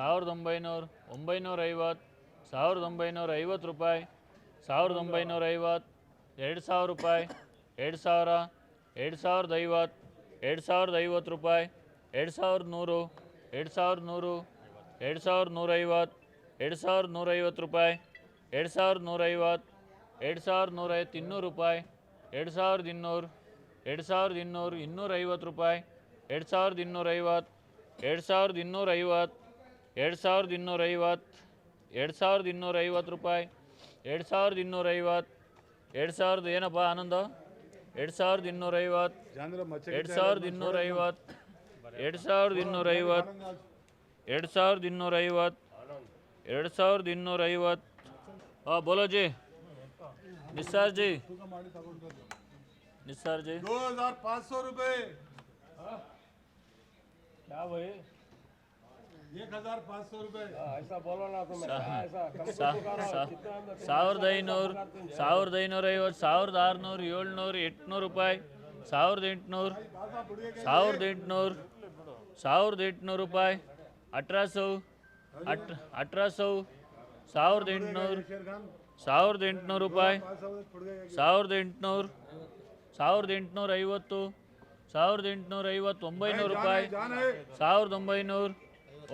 ಸಾವಿರದ ಒಂಬೈನೂರು ಒಂಬೈನೂರ ಐವತ್ತು ಸಾವಿರದ ಒಂಬೈನೂರ ಐವತ್ತು ರೂಪಾಯಿ ಸಾವಿರದ ಒಂಬೈನೂರ ಐವತ್ತು ಎರಡು ಸಾವಿರ ರೂಪಾಯಿ ಎರಡು ಸಾವಿರ ಎರಡು ಸಾವಿರದ ಐವತ್ತು ಎರಡು ಸಾವಿರದ ಐವತ್ತು ರೂಪಾಯಿ ಎರಡು ಸಾವಿರದ ನೂರು ಎರಡು ಸಾವಿರದ ನೂರು ಎರಡು ಸಾವಿರದ ನೂರೈವತ್ತು ಎರಡು ಸಾವಿರದ ನೂರೈವತ್ತು ರೂಪಾಯಿ ಎರಡು ಸಾವಿರದ ನೂರೈವತ್ತು ಎರಡು ಸಾವಿರದ ನೂರೈವತ್ತು ಇನ್ನೂರು ರೂಪಾಯಿ ಎರಡು ಸಾವಿರದ ಇನ್ನೂರು ಎರಡು ಸಾವಿರದ ಇನ್ನೂರು ಇನ್ನೂರೈವತ್ತು ರೂಪಾಯಿ ಎರಡು ಸಾವಿರದ ಇನ್ನೂರೈವತ್ತು ಎರಡು ಸಾವಿರದ ಇನ್ನೂರೈವತ್ತು ಎರಡು ಸಾವಿರದ ಇನ್ನೂರೈವತ್ತು ಎರಡು ಸಾವಿರದ ಇನ್ನೂರೈವತ್ತು ರೂಪಾಯಿ ಎರಡು ಸಾವಿರದ ಇನ್ನೂರೈವತ್ತು ಎರಡು ಸಾವಿರದ ಏನಪ್ಪ ಆನಂದ ಎರಡು ಸಾವಿರದ ಇನ್ನೂರೈವತ್ತು ಜಾಂದ್ರ ಮಚ್ಚೆ ಎರಡು ಸಾವಿರದ ಇನ್ನೂರೈವತ್ತು ಎರಡು ಸಾವಿರದ ಇನ್ನೂರೈವತ್ತು ಎರಡು ಸಾವಿರದ ಇನ್ನೂರೈವತ್ತು ಎರಡು ಸಾವಿರದ ಇನ್ನೂರೈವತ್ತು ಹಾಂ ಬೋಲೋ ಜಿ ನಿಸ್ಸಾರ್ ಜಿ ತೂಕ ಮಾಡಿ ತಗೊಂಡ್ಬಂದು ನಿಸ್ಸಾರ್ ಜಿ दो हजार पाँच सौ रुपए क्या भाई ಸಾವಿರದ ಐನೂರು ಸಾವಿರದ ಐನೂರ ಐವತ್ತು ಸಾವಿರದ ಆರುನೂರು ಏಳ್ನೂರು ಎಂಟುನೂರು ರೂಪಾಯಿ ಸಾವಿರದ ಎಂಟುನೂರು ಸಾವಿರದ ಎಂಟುನೂರು ಸಾವಿರದ ಎಂಟುನೂರು ರೂಪಾಯಿ ಅಠರಾ ಸೌ ಅಟ್ ಅಠರಾ ಸಾವಿರದ ಎಂಟುನೂರು ಸಾವಿರದ ಎಂಟುನೂರು ರೂಪಾಯಿ ಸಾವಿರದ ಎಂಟುನೂರು ಸಾವಿರದ ಎಂಟುನೂರ ಐವತ್ತು ಸಾವಿರದ ಎಂಟುನೂರ ಐವತ್ತು ಒಂಬೈನೂರು ರೂಪಾಯಿ ಸಾವಿರದ ಒಂಬೈನೂರು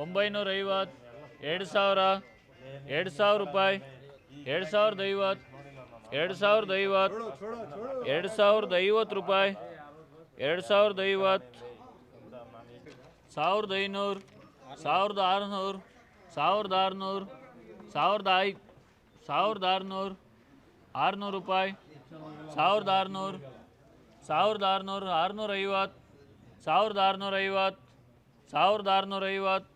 ಒಂಬೈನೂರ ಐವತ್ತು ಎರಡು ಸಾವಿರ ಎರಡು ಸಾವಿರ ರೂಪಾಯಿ, ಎರಡು ಸಾವಿರದ ಐವತ್ತು, ಎರಡು ಸಾವಿರದ ಐವತ್ತು, ಎರಡು ಸಾವಿರದ ಐವತ್ತು ರೂಪಾಯಿ, ಎರಡು ಸಾವಿರದ ಐವತ್ತು, ಸಾವಿರದ ಐನೂರು, ಸಾವಿರದ ಆರುನೂರು ಸಾವಿರದ ಆರುನೂರು, ಸಾವಿರದ ಐ, ಸಾವಿರದ ಆರುನೂರು ಆರುನೂರು ರೂಪಾಯಿ, ಸಾವಿರದ ಆರುನೂರು ಸಾವಿರದ ಆರುನೂರು ಆರುನೂರ ಐವತ್ತು ಸಾವಿರದ ಆರುನೂರ ಐವತ್ತು ಸಾವಿರದ ಆರುನೂರ ಐವತ್ತು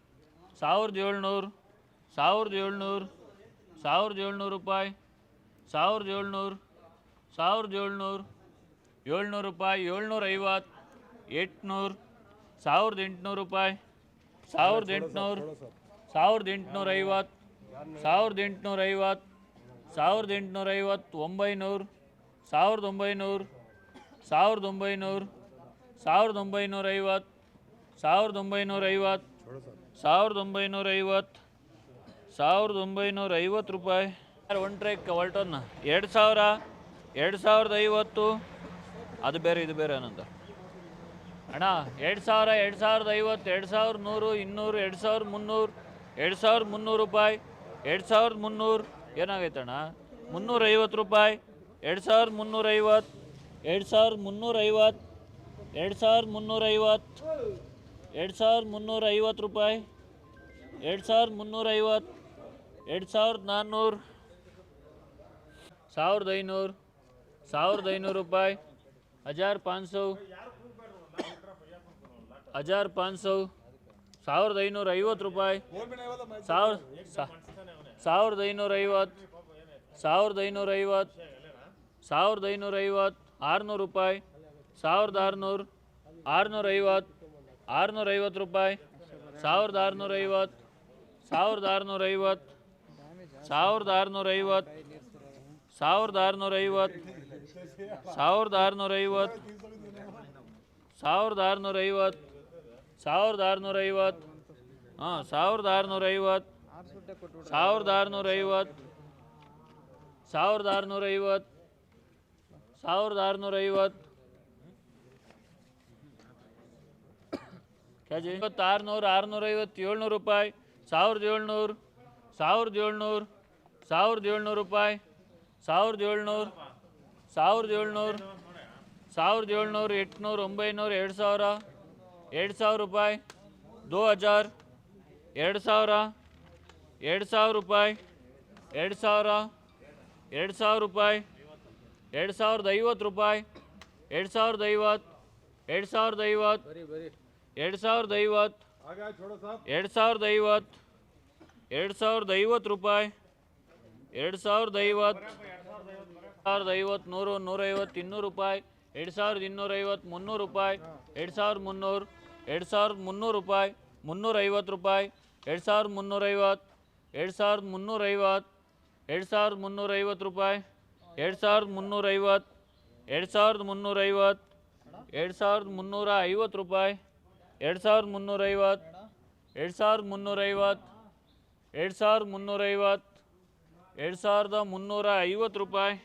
ಸಾವಿರದ ಏಳ್ನೂರು ಸಾವಿರದ ಏಳ್ನೂರು ಸಾವಿರದ ಏಳ್ನೂರು ರೂಪಾಯಿ, ಸಾವಿರದ ಏಳ್ನೂರು ಸಾವಿರದ ಏಳ್ನೂರು ಏಳ್ನೂರು ರೂಪಾಯಿ, ಏಳ್ನೂರ ಐವತ್ತು, ಎಂಟುನೂರು, ಸಾವಿರದ ಎಂಟುನೂರು ರೂಪಾಯಿ, ಸಾವಿರದ ಎಂಟುನೂರು, ಸಾವಿರದ ಎಂಟುನೂರ ಐವತ್ತು, ಸಾವಿರದ ಎಂಟುನೂರ ಐವತ್ತು, ಸಾವಿರದ ಎಂಟುನೂರ ಐವತ್ತು ಒಂಬೈನೂರು, ಸಾವಿರದ ಒಂಬೈನೂರು ಸಾವಿರದ ಒಂಬೈನೂರು, ಸಾವಿರದ ಒಂಬೈನೂರ ಐವತ್ತು, ಸಾವಿರದ ಒಂಬೈನೂರ ಐವತ್ತು. ಸಾವಿರದ ಒಂಬೈನೂರ ಐವತ್ತು ಸಾವಿರದ ಒಂಬೈನೂರ ಐವತ್ತು ರೂಪಾಯಿ. ಒನ್ ಟ್ರ್ಯಾಕ್ ಹೊಲ್ಟೋನ್ನ ಎರಡು ಸಾವಿರ, ಎರಡು ಸಾವಿರದ ಐವತ್ತು. ಅದು ಬೇರೆ, ಇದು ಬೇರೆ ಅನಂತ ಅಣ್ಣ, ಎರಡು ಸಾವಿರ, ಎರಡು ಸಾವಿರದ ಐವತ್ತು, ಎರಡು ಸಾವಿರದ ನೂರು, ಇನ್ನೂರು, ಎರಡು ಸಾವಿರದ ಮುನ್ನೂರು, ಎರಡು ಸಾವಿರದ ಮುನ್ನೂರು ರೂಪಾಯಿ, ಎರಡು ಸಾವಿರದ ಮುನ್ನೂರು. ಏನಾಗೈತಣ್ಣ ಮುನ್ನೂರ ಐವತ್ತು ರೂಪಾಯಿ, ಎರಡು ಸಾವಿರದ ಮುನ್ನೂರ ಐವತ್ತು ಎರಡು ಸಾವಿರದ ಮುನ್ನೂರ ಐವತ್ತು ಎರಡು ಸಾವಿರದ ಮುನ್ನೂರ ಐವತ್ತು ಎರಡು ಸಾವಿರದ ಮುನ್ನೂರ ಐವತ್ತು ರೂಪಾಯಿ, ಎರಡು ಸಾವಿರದ ಮುನ್ನೂರ ಐವತ್ತು, ಎರಡು ಸಾವಿರದ ನಾನ್ನೂರು, ಸಾವಿರದ ಐನೂರು ಸಾವಿರದ ಐನೂರು ರೂಪಾಯಿ, ಹಜಾರ್ ಪಾಂಚ್ ಸೌ ಹಜಾರ್ ಪಾಂಚ್ ಸೌ ಸಾವಿರದ ಐನೂರ ಐವತ್ತು ರೂಪಾಯಿ, ಸಾವಿರ ಸಾವಿರದ ಐನೂರ ಐವತ್ತು, ಸಾವಿರದ ಐನೂರ ಐವತ್ತು, ಸಾವಿರದ ಐನೂರ ಐವತ್ತು, ಆರುನೂರು ರೂಪಾಯಿ, ಸಾವಿರದ ಆರುನೂರು, ಆರುನೂರ ಐವತ್ತು ಆರುನೂರ ಐವತ್ತು ರೂಪಾಯಿ ಸಾವಿರದ ಆರುನೂರ ಐವತ್ತು ಸಾವಿರದ ಆರುನೂರ ಐವತ್ತು ಸಾವಿರದ ಆರುನೂರ ಐವತ್ತು ಸಾವಿರದ ಆರುನೂರ ಐವತ್ತು ಸಾವಿರದ ಆರುನೂರ ಐವತ್ತು ಸಾವಿರದ ಆರುನೂರ ಐವತ್ತು ಸಾವಿರದ ಆರುನೂರ ಐವತ್ತು ಹಾಂ ಸಾವಿರದ ಆರುನೂರ ಐವತ್ತು ಸಾವಿರದ ಆರುನೂರ ಐವತ್ತು ಸಾವಿರದ ಆರುನೂರ ಐವತ್ತು ಸಾವಿರದ ಆರುನೂರ ಐವತ್ತು ಕ್ಯಾಜಿ ಇವತ್ತು ಆರುನೂರು ಆರುನೂರ ಐವತ್ತು ಏಳ್ನೂರು ರೂಪಾಯಿ. ಸಾವಿರದ ಏಳ್ನೂರು ಸಾವಿರದ ಏಳ್ನೂರು ಸಾವಿರದ ಏಳ್ನೂರು ರೂಪಾಯಿ. ಸಾವಿರದ ಏಳ್ನೂರು ಸಾವಿರದ ಏಳ್ನೂರು ಸಾವಿರದ ಏಳ್ನೂರು, ಎಂಟುನೂರು, ಒಂಬೈನೂರು, ಎರಡು ಸಾವಿರ ಎರಡು ಸಾವಿರ ರೂಪಾಯಿ. ದೋ ಹಜಾರ್ ಎರಡು ಸಾವಿರ ಎರಡು ಸಾವಿರ ರೂಪಾಯಿ. ಎರಡು ಸಾವಿರ ಎರಡು ಸಾವಿರ ರೂಪಾಯಿ. ಎರಡು ಸಾವಿರದ ಐವತ್ತು ರೂಪಾಯಿ. ಎರಡು ಸಾವಿರದ ಐವತ್ತು, ಎರಡು ಸಾವಿರದ ಐವತ್ತು. ಎರಡು ಸಾವಿರದ ಐವತ್ತು ಎರಡು ಸಾವಿರದ ಐವತ್ತು ಎರಡು ಸಾವಿರದ ಐವತ್ತು ರೂಪಾಯಿ ಎರಡು ಸಾವಿರದ ಐವತ್ತು ಸಾವಿರದ ಐವತ್ತು ನೂರು ನೂರೈವತ್ತು ಇನ್ನೂರು ರೂಪಾಯಿ ಎರಡು ಸಾವಿರದ ಇನ್ನೂರೈವತ್ತು ಮುನ್ನೂರು ರೂಪಾಯಿ ಎರಡು ಸಾವಿರದ ಮುನ್ನೂರು ಎರಡು ಸಾವಿರದ ಮುನ್ನೂರು ರೂಪಾಯಿ ಮುನ್ನೂರೈವತ್ತು ರೂಪಾಯಿ ಎರಡು ಸಾವಿರದ ಮುನ್ನೂರೈವತ್ತು ಎರಡು ಸಾವಿರದ ಮುನ್ನೂರೈವತ್ತು ಎರಡು ಸಾವಿರದ ಮುನ್ನೂರೈವತ್ತು ರೂಪಾಯಿ ಎರಡು ಸಾವಿರದ ಮುನ್ನೂರೈವತ್ತು ಎರಡು ಸಾವಿರದ ಮುನ್ನೂರೈವತ್ತು ಎರಡು ಸಾವಿರದ ಮುನ್ನೂರ ಐವತ್ತು ರೂಪಾಯಿ ಎರಡು ಸಾವಿರದ ಮುನ್ನೂರೈವತ್ತು ಎರಡು ಸಾವಿರದ ಮುನ್ನೂರೈವತ್ತು ಎರಡು ಸಾವಿರದ ಮುನ್ನೂರೈವತ್ತು ಎರಡು ಸಾವಿರದ ಮುನ್ನೂರ ಐವತ್ತು ರೂಪಾಯಿ.